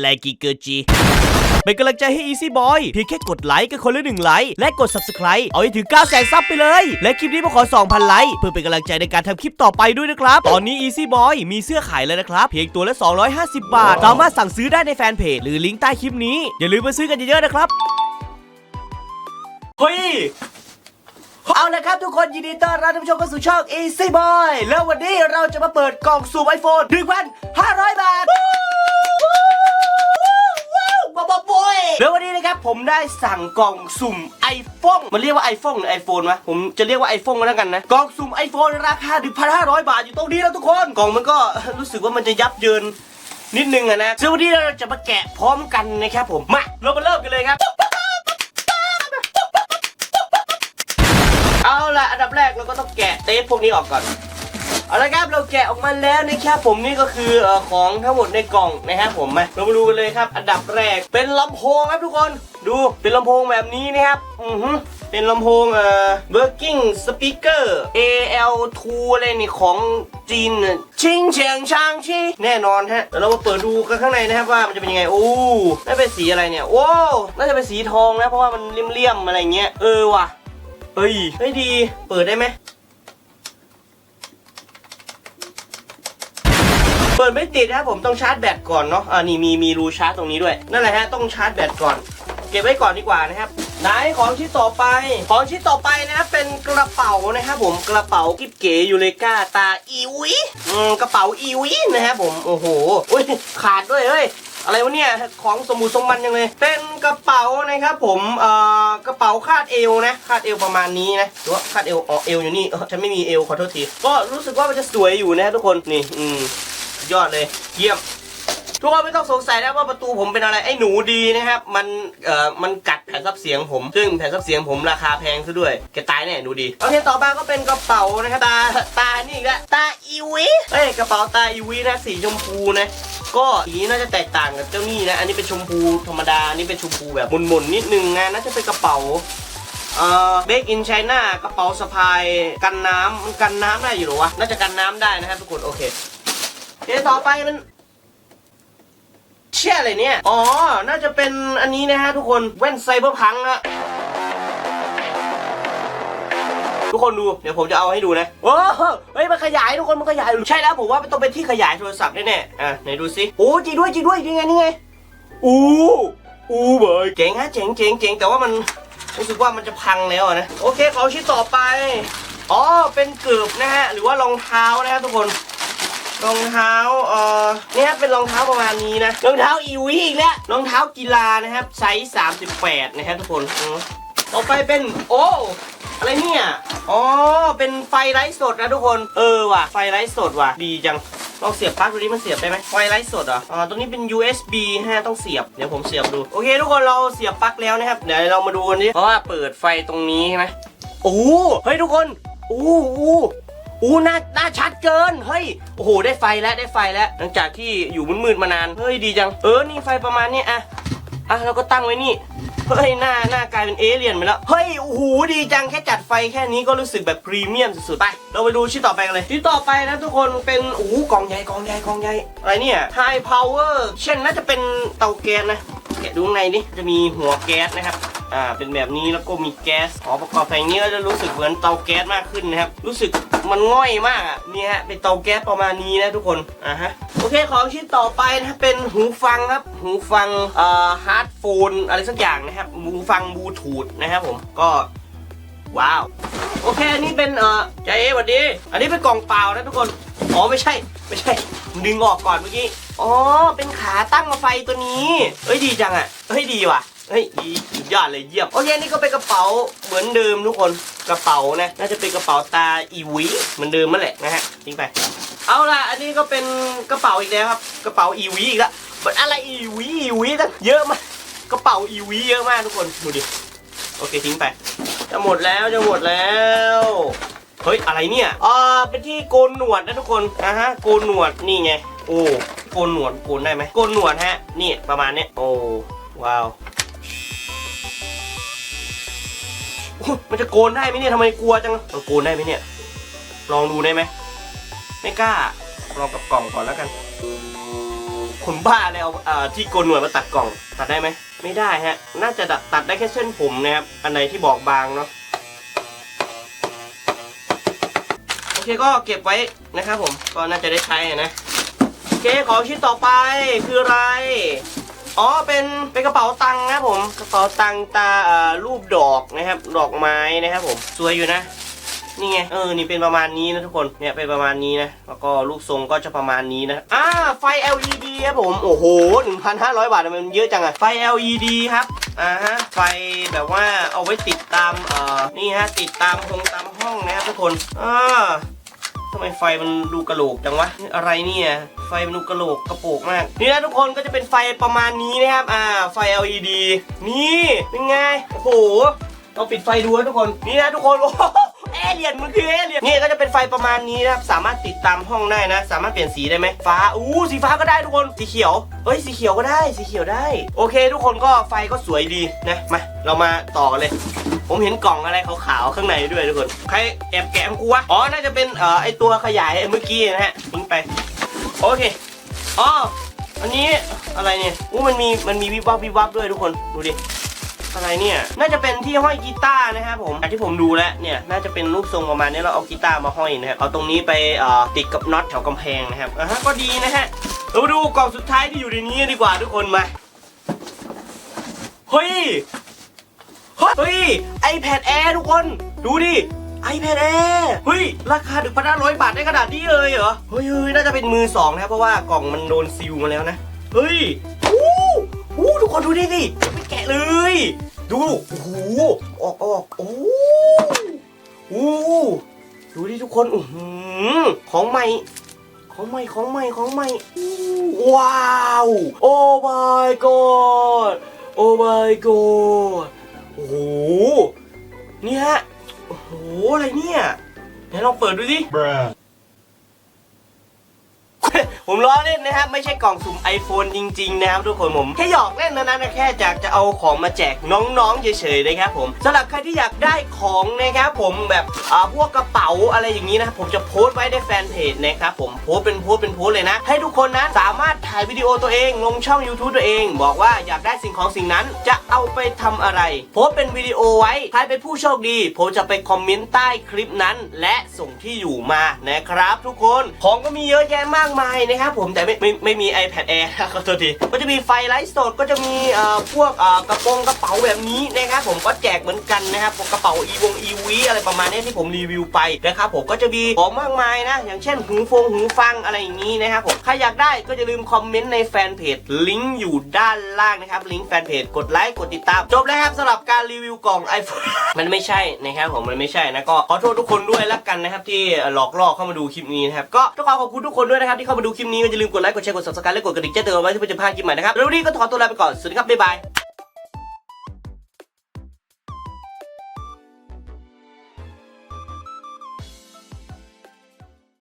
ไลกิเกอร์จีเป็นกำลังใจให้ Easy Boy เพียงแค่กดไลค์ก็คนละหนึ่งไลค์และกด Subscribe เอาให้ถึง 9 0 0 0 0ซับไปเลย และคลิปนี้ผมขอ 2,000 ไลค์เพื่อเป็นกำลังใจในการทำคลิปต่อไปด้วยนะครับ ตอนนี้ Easy Boy มีเสื้อขายแล้วนะครับ เพียงตัวละ 250 บาท สามารถสั่งซื้อได้ในแฟนเพจหรือลิงก์ใต้คลิปนี้ อย่าลืมมาซื้อกันเยอะๆนะครับ เฮ้ย เอาละครับทุกคนยินดีต้อนรับท่านผู้ชมเข้าสู่ช่อง Easy Boy แล้ววันนี้เราจะมาเปิดกล่องสูบ iPhone 1,500 บาท บอบอบอยแล้ววั นี้นะครับผมได้สั่งกล่องสุ่ม iPhone มันเรียกว่า iPhone หรือ iPhone วะผมจะเรียกว่า iPhone ก็แล้วกันนะกล่องสุ่ม iPhone ราคา1,500บาทอยู่ตรงนี้แล้วทุกคนกล่องมันก็รู้สึกว่ามันจะยับเยินนิดนึงอะนะซึ่งวันนี้เราจะมาแกะพร้อมกันนะครับผมมาเรามาเริ่มกันเลยครับเอาละอันดับแรกเราก็ต้องแกะเทปพวกนี้ออกก่อน เอาละครับเราแกะออกมาแล้วนะครับผมนี่ก็คืออของทั้งหมดในกล่องนะครับผมมาเรามาดูกันเลยครับ อันดับแรกเป็นลำโพงครับทุกคนดูเป็นลำโพงแบบนี้นะครับอือฮึเป็นลำโพงเอ่อ working speaker AL2 อะไรนี่ของจีนชิงเฉียงชางชีแน่นอนฮะเดี๋ยวเรามาเปิดดูกันข้างในนะครับว่ามันจะเป็นยังไง โอ้น่าเป็นสีอะไรเนี่ย โอ้น่าจะเป็นสีทองนะเพราะว่ามันเลี่ยมๆอะไรเงี้ย เออว่ะเอ้ยไม่ดี เปิดได้ไหม เปิดไม่ติดนะครับผมต้องชาร์จแบตก่อนเนาะอ่านี่มีมีรูชาร์จตรงนี้ด้วย นั่นแหละฮะต้องชาร์จแบตก่อน เก็บไว้ก่อนดีกว่านะครับไหนของชิ้นต่อไป ของชิ้นต่อไปนะครับเป็นกระเป๋านะครับผมกระเป๋ากิ๊บเก๋ยูเลกาตาอีวิอืมกระเป๋าอีวินะครับผมโอ้โหอุ้ยขาดด้วยเฮ้ยอะไรวะเนี่ยของสมุดสมบันยังเลยเป็นกระเป๋านะครับผมเอ่อกระเป๋าคาดเอวนะคาดเอวประมาณนี้นะหรือว่าคาดเอวอ๋อเอวอยู่นี่ฉันไม่มีเอวขอโทษทีก็รู้สึกว่ามันจะสวยอยู่นะทุกคนนี่อืม ยอดเลยเยี่ยม ทุกคนไม่ต้องสงสัยนะว่าประตูผมเป็นอะไรไอ้หนูดีนะครับ มันเอ่อมันกัดแผ่นซับเสียงผม ซึ่งแผ่นซับเสียงผมราคาแพงซะด้วยแกตายแน่หนูดีโอเคต่อมาก็เป็นกระเป๋านะครับตาตานี่อีกแล้วตาอีวีเอ้ยกระเป๋าตาอีวีนะสีชมพูนะก็สีน่าจะแตกต่างกับเจ้านี่นะ อันนี้เป็นชมพูธรรมดาอันนี่เป็นชมพูแบบหมุนๆนิดนึงนะน่าจะเป็นกระเป๋าเอ่อเบกอินไชน่ากระเป๋าสะพายกันน้ำมันกันน้ำได้อยู่หรอวะน่าจะกันน้ำได้นะครับทุกคนโอเค เดี๋ยวต่อไปมันเชื่ออะไรเนี่ย อ๋อ น่าจะเป็นอันนี้นะฮะทุกคนแว่นไซเบอร์พังฮะทุกคนดู เดี๋ยวผมจะเอาให้ดูนะโอ้เฮ้ย มันขยายทุกคน มันขยาย ใช่แล้วผมว่ามันต้องเป็นที่ขยายโทรศัพท์แน่ๆอะ ไหนดูสิโอ้จริงด้วยจริงด้วยนี่ไงนี่ไง อู้อู้เบยเจ๋งฮะเจ๋งเจ๋งเจ๋งแต่ว่ามันรู้สึกว่ามันจะพังแล้วนะ โอเค ขอชิ้นต่อไป อ๋อ เป็นเกือบนะฮะ หรือว่ารองเท้านะฮะทุกคน รองเท้าเอ่อเนี่ยเป็นรองเท้าประมาณนี้นะรองเท้าอีวีอีกแล้วรองเท้ากีฬานะครับไซส์38 นะครับทุกคนอืมต่อไปเป็นโอ้อะไรเนี่ยอ๋อเป็นไฟไลท์สดนะทุกคนเออว่ะไฟไลท์สดว่ะดีจังลองเสียบปลั๊กดูดิมันเสียบได้ไหมไฟไลท์สดเหรออ๋อตรงนี้เป็น USB ฮะต้องเสียบ เดี๋ยวผมเสียบดู โอเค ทุกคนเราเสียบปลั๊กแล้วนะครับ เดี๋ยวเรามาดูกันดิเพราะว่าเปิดไฟตรงนี้ใช่ไหมโอ้โหเฮ้ยทุกคนอู้อู้ อู้หน้าหน้าชัดเกิน เฮ้ย โอ้โห ได้ไฟแล้ว ได้ไฟแล้ว หลังจากที่อยู่มืดๆมานาน เฮ้ย ดีจัง เออ นี่ไฟประมาณนี้อะอะเราก็ตั้งไว้นี่ เฮ้ย หน้า หน้ากลายเป็นเอเลี่ยนไปแล้ว เฮ้ย โอ้โห ดีจัง แค่จัดไฟแค่นี้ก็รู้สึกแบบพรีเมียมสุดๆ ไป เราไปดูชิ้นต่อไปกันเลย ชิ้นต่อไปนะทุกคน เป็น โอ้กล่องใหญ่ กล่องใหญ่ กล่องใหญ่ อะไรเนี่ย High Power เช่นน่าจะเป็นเตาแก๊สนะ แกะดูข้างในดิ จะมีหัวแก๊สนะครับอ่า เป็นแบบนี้แล้วก็มีแก๊ส อ๋อ ประกอบแต่อย่างนี้ก็จะรู้สึกเหมือนเตาแก๊สมากขึ้นนะครับ รู้สึก มันง่อยมากอะนี่ฮะเป็นเตาแก๊สประมาณนี้นะทุกคนอ่าฮะโอเคของชิ้นต่อไปนะเป็นหูฟังครับ หูฟังเอ่อฮาร์ดโฟนอะไรสักอย่างนะครับหูฟังบลูทูธนะครับผมก็ว้าวโอเคอันนี้เป็นเอ่อใจเอ๋สวัสดี อันนี้เป็นกล่องเปล่านะทุกคนอ๋อไม่ใช่ไม่ใช่ดึงออกก่อนเมื่อกี้อ๋อเป็นขาตั้งไฟตัวนี้เฮ้ยดีจังอะเฮ้ยดีว่ะ เฮ้ยดีสุดยอดเลยเยี่ยม โอเค นี่ก็เป็นกระเป๋าเหมือนเดิมทุกคน กระเป๋านะ น่าจะเป็นกระเป๋าตาอีวีเหมือนเดิมนั่นแหละนะฮะทิ้งไป เอาล่ะ อันนี้ก็เป็นกระเป๋าอีกแล้วครับ กระเป๋าอีวีอีกแล้วอะไรอีวีอีวีตั้งเยอะมาก กระเป๋าอีวีเยอะมากทุกคน ดูดิ โอเคทิ้งไป จะหมดแล้วจะหมดแล้วเฮ้ย อะไรเนี่ยอ่าเป็นที่โกนหนวดนะทุกคนอะฮะ โกนหนวด นี่ไง โอ้ โกนหนวด โกนได้ไหมโกนหนวดฮะ นี่ประมาณเนี้ย โอ้ ว้าว มันจะโกนได้ไหมเนี่ยทำไมกลัวจังมันโกนได้ไหมเนี่ย ลองดูได้ไหม ไม่กล้า ลองกับกล่องก่อนแล้วกันคนบ้าเลยเอาเอ่อที่โกนหนวดมาตัดกล่อง ตัดได้ไหม ไม่ได้ฮะ น่าจะตัดตัดได้แค่เส้นผมนะครับ อันไหนที่บอกบางเนาะ โอเคก็เก็บไว้นะครับผม ก็น่าจะได้ใช้นะ โอเค ของชิ้นต่อไปคืออะไร อ๋อเป็นเป็นกระเป๋าตังค์นะครับผมกระเป๋าตังค์ตารูปดอกนะครับ ดอกไม้นะครับผมสวยอยู่นะนี่ไงเออนี่เป็นประมาณนี้นะทุกคนเนี่ยเป็นประมาณนี้นะแล้วก็รูปทรงก็จะประมาณนี้นะอ่าไฟ LED ครับผมโอ้โห 1,500 บาทมมันเยอะจังอะไฟ LED ครับอ่าฮะไฟแบบว่าเอาไว้ติดตามเอ่อนี่ฮะติดตามห้องตามห้องนะครับทุกคนอ่าำไมไฟมันดูกระโหลกจังวะอะไรเนี่ยไฟมันดูกระโหลกกระโปงมาก นี่นะทุกคนก็จะเป็นไฟประมาณนี้นะครับอ่าไฟ LED นี่เป็นไงโอ้โหเราปิดไฟดูนะทุกคนนี่นะทุกคนโอ้โอเลียนมันคือเอเลียนนี่ก็จะเป็นไฟประมาณนี้นะครับสามารถติดตามห้องได้นะ สามารถเปลี่ยนสีได้ไหมฟ้าอู้สีฟ้าก็ได้ทุกคนสีเขียวเฮ้ยสีเขียวก็ได้สีเขียวได้ โอเค ทุกคนก็ไฟก็สวยดีนะมาเรามาต่อกันเลย ผมเห็นกล่องอะไรขาวๆข้างในด้วยทุกคนใครแอบแกะกูวะอ๋อน่าจะเป็นเอ่อไอตัวขยายเมื่อกี้นะฮะทิ้งไปโอเคอ๋ออันนี้อะไรเนี่ยอู้มันมีมันมีวิบวับวิบวับด้วยทุกคนดูดิ อะไรเนี่ย น่าจะเป็นที่ห้อยกีตาร์นะครับผมจากที่ผมดูแล้วเนี่ย น่าจะเป็นรูปทรงประมาณนี้เราเอากีตาร์มาห้อยนะครับ เอาตรงนี้ไปติดกับน็อตแถวกำแพงนะครับอะฮะก็ดีนะฮะเรามาดูกล่องสุดท้ายที่อยู่ในนี้ดีกว่าทุกคนมา เฮ้ย เฮ้ย iPad Air ทุกคน ดูดิ iPad Air เฮ้ย ราคาถึงพันห้าร้อยบาทได้ขนาดนี้เลยเหรอ เฮ้ยน่าจะเป็นมือสองนะครับเพราะว่ากล่องมันโดนซีลมาแล้วนะ เฮ้ยอู้หูทุกคนดูดิสิไม่แกะเลย ดู โอ้โห ออกออกโอ้โหดูดิทุกคนอือของใหม่ ของใหม่ ของใหม่ ของใหม่ ว้าว โอ้ my god โอ้ my god โอ้โห นี่ฮะ โอ้โห อะไรเนี่ยไหนลองเปิดดูสิ Bruh. ผมล้อเล่นนะครับไม่ใช่กล่องสุ่ม iPhone จริงๆนะครับทุกคนผมแค่หยอกเล่นนะนะแค่อยากจะเอาของมาแจกน้องๆเฉยๆนะครับผมสำหรับใครที่อยากได้ของนะครับผมแบบอ่าพวกกระเป๋าอะไรอย่างนี้นะผมจะโพสต์ไว้ในแฟนเพจนะครับผมโพสต์เป็นโพสต์เป็นโพสต์เลยนะ ให้ทุกคนนั้นสามารถถ่ายวิดีโอตัวเองลงช่อง YouTube ตัวเอง บอกว่าอยากได้สิ่งของสิ่งนั้นจะเอาไปทำอะไร โพสต์เป็นวิดีโอไว้ใครเป็นผู้โชคดี ผมจะไปคอมเมนต์ใต้คลิปนั้น และส่งที่อยู่มานะครับ ทุกคนของก็มีเยอะแยะมากมายนะครับผมแต่ไม่ไม่ไม่มี iPad Air ขอโทษทีก็จะมีไฟไลท์สดก็จะมีเอ่อพวกเอ่อกระโปรงกระเป๋าแบบนี้นะครับผมก็แจกเหมือนกันนะครับกระเป๋าอีวงอีวีอะไรประมาณนี้ที่ผมรีวิวไปนะครับผมก็จะมีของมากมายนะ อย่างเช่นหูฟงหูฟังอะไรอย่างนี้นะครับผมใครอยากได้ก็อย่าลืมคอมเมนต์ในแฟนเพจลิงก์อยู่ด้านล่างนะครับลิงก์แฟนเพจกดไลค์กดติดตามจบแล้วครับสำหรับการรีวิวกล่อง iPhone มันไม่ใช่นะครับผมมันไม่ใช่นะก็ขอโทษทุกคนด้วยละกันนะครับที่หลอกล่อเข้ามาดูคลิปนี้นะครับก็ต้องขอขอบคุณทุกคนด้วยนะครับที่เข้ามาดูคลิปนี้ก็อย่าลืมกดไลค์กดแชร์กด subscribe และกดกระดิ่งแจ้งเตือนเอาไว้ที่เพื่อจะพลาดคลิปใหม่นะครับแล้ววันนี้ก็ขอตัวลาไปก่อนสวัสดีครับบ๊ายบาย